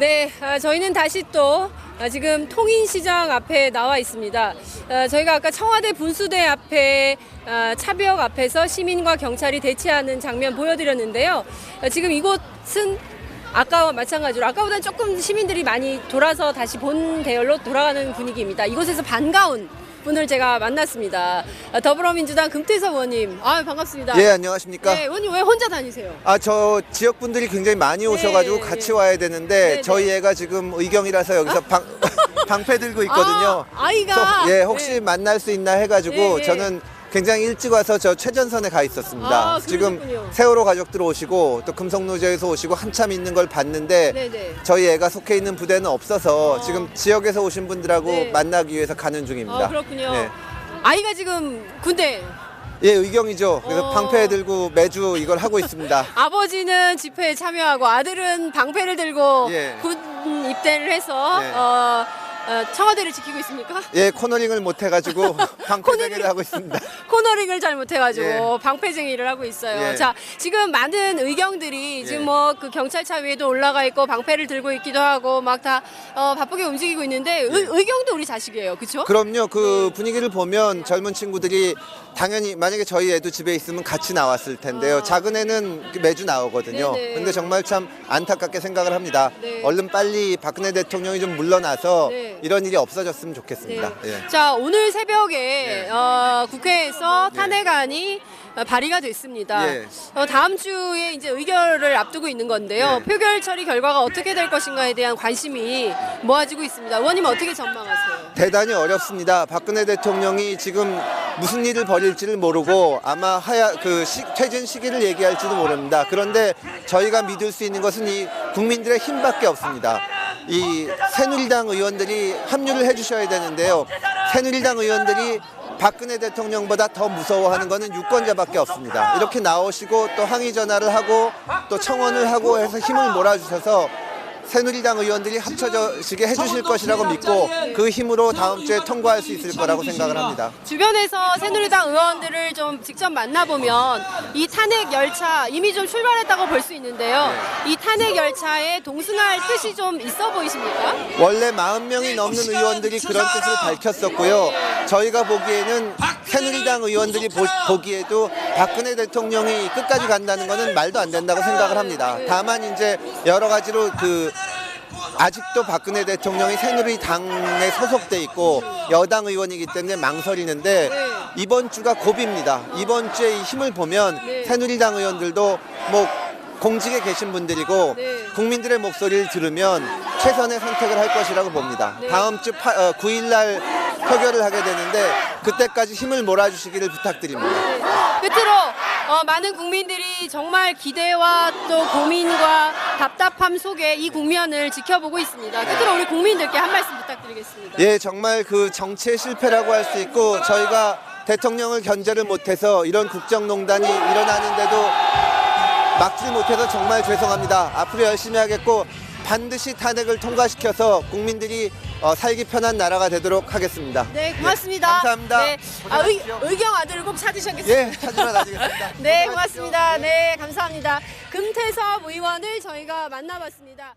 네, 아, 저희는 다시 또 아, 지금 통인시장 앞에 나와 있습니다. 아, 저희가 아까 청와대 분수대 앞에 아, 차벽 앞에서 시민과 경찰이 대치하는 장면 보여드렸는데요. 아, 지금 이곳은 아까와 마찬가지로 아까보다는 조금 시민들이 많이 돌아서 다시 본 대열로 돌아가는 분위기입니다. 이곳에서 반가운 분을 제가 만났습니다. 아, 더불어민주당 금태섭 의원님, 아 반갑습니다. 예, 안녕하십니까? 네, 의원님 왜 혼자 다니세요? 아, 저 지역 분들이 굉장히 많이 오셔가지고 네, 같이 네. 와야 되는데 네, 네. 저희 애가 지금 의경이라서 여기서 방, 방패 들고 있거든요. 아, 아이가 예, 혹시 네. 만날 수 있나 해가지고 네, 네. 저는 굉장히 일찍 와서 저 최전선에 가 있었습니다. 아, 지금 그러셨군요. 세월호 가족들 오시고 또 금속노조에서 오시고 한참 있는 걸 봤는데 네네. 저희 애가 속해 있는 부대는 없어서 어. 지금 지역에서 오신 분들하고 네. 만나기 위해서 가는 중입니다. 아, 그렇군요. 네. 아이가 지금 군대. 예, 의경이죠. 그래서 어. 방패 들고 매주 이걸 하고 있습니다. 아버지는 집회에 참여하고 아들은 방패를 들고 예. 군 입대를 해서 예. 어, 어, 청와대를 지키고 있습니까? 예, 코너링을 못 해가지고 방패 코너링. 대기를 하고 있습니다. 코너링을 잘 못해가지고 예. 방패쟁이를 하고 있어요. 예. 자, 지금 많은 의경들이 지금 예. 뭐그 경찰차 위에도 올라가 있고 방패를 들고 있기도 하고 막 다 어, 바쁘게 움직이고 있는데 의, 의경도 우리 자식이에요, 그렇죠? 그럼요. 그 분위기를 보면 젊은 친구들이 당연히 만약에 저희 애도 집에 있으면 같이 나왔을 텐데요. 아. 작은 애는 매주 나오거든요. 네네. 근데 정말 참 안타깝게 생각을 합니다. 네. 얼른 빨리 박근혜 대통령이 좀 물러나서 네. 이런 일이 없어졌으면 좋겠습니다. 네. 예. 자 오늘 새벽에 네. 어, 국회에서 네. 탄핵안이 어, 발의가 됐습니다. 예. 어, 다음 주에 이제 의결을 앞두고 있는 건데요. 네. 표결 처리 결과가 어떻게 될 것인가에 대한 관심이 모아지고 있습니다. 의원님 어떻게 전망하세요? 대단히 어렵습니다. 박근혜 대통령이 지금 무슨 일을 벌일지를 모르고 아마 하야 그 시, 퇴진 시기를 얘기할지도 모릅니다. 그런데 저희가 믿을 수 있는 것은 이 국민들의 힘밖에 없습니다. 이 새누리당 의원들이 합류를 해주셔야 되는데요. 새누리당 의원들이 박근혜 대통령보다 더 무서워하는 것은 유권자밖에 없습니다. 이렇게 나오시고 또 항의 전화를 하고 또 청원을 하고 해서 힘을 몰아주셔서 새누리당 의원들이 합쳐지게 해주실 것이라고 믿고 그 힘으로 다음 주에 통과할 수 있을 거라고 생각을 합니다. 주변에서 새누리당 의원들을 좀 직접 만나보면 이 탄핵 열차 이미 좀 출발했다고 볼 수 있는데요. 네. 이 탄핵 열차에 동승할 뜻이 좀 있어 보이십니까? 원래 40명이 넘는 의원들이 그런 뜻을 밝혔었고요. 저희가 보기에는 새누리당 의원들이 보, 기에도 박근혜 대통령이 끝까지 간다는 것은 말도 안 된다고 생각을 합니다. 다만 이제 여러 가지로 그 아직도 박근혜 대통령이 새누리당에 소속돼 있고 여당 의원이기 때문에 망설이는데 이번 주가 고비입니다. 이번 주에 이 힘을 보면 네. 새누리당 의원들도 뭐 공직에 계신 분들이고 네. 국민들의 목소리를 들으면 최선의 선택을 할 것이라고 봅니다. 네. 다음 주 9일 날 표결을 하게 되는데 그때까지 힘을 몰아주시기를 부탁드립니다. 끝으로 어, 많은 국민들이 정말 기대와 또 고민과 답답함 속에 이 국면을 지켜보고 있습니다. 끝으로 우리 국민들께 한 말씀 부탁드리겠습니다. 예, 정말 그 정치의 실패라고 할 수 있고 저희가 대통령을 견제를 못해서 이런 국정농단이 일어나는데도 막지 못해서 정말 죄송합니다. 앞으로 열심히 하겠고 반드시 탄핵을 통과시켜서 국민들이 어, 살기 편한 나라가 되도록 하겠습니다. 네, 고맙습니다. 예, 감사합니다. 네, 아, 의. 의경 아들을 꼭 찾으셨겠습니다. 예, 찾으러 다니겠습니다. 네, 고맙습니다. 네, 감사합니다. 금태섭 의원을 저희가 만나봤습니다.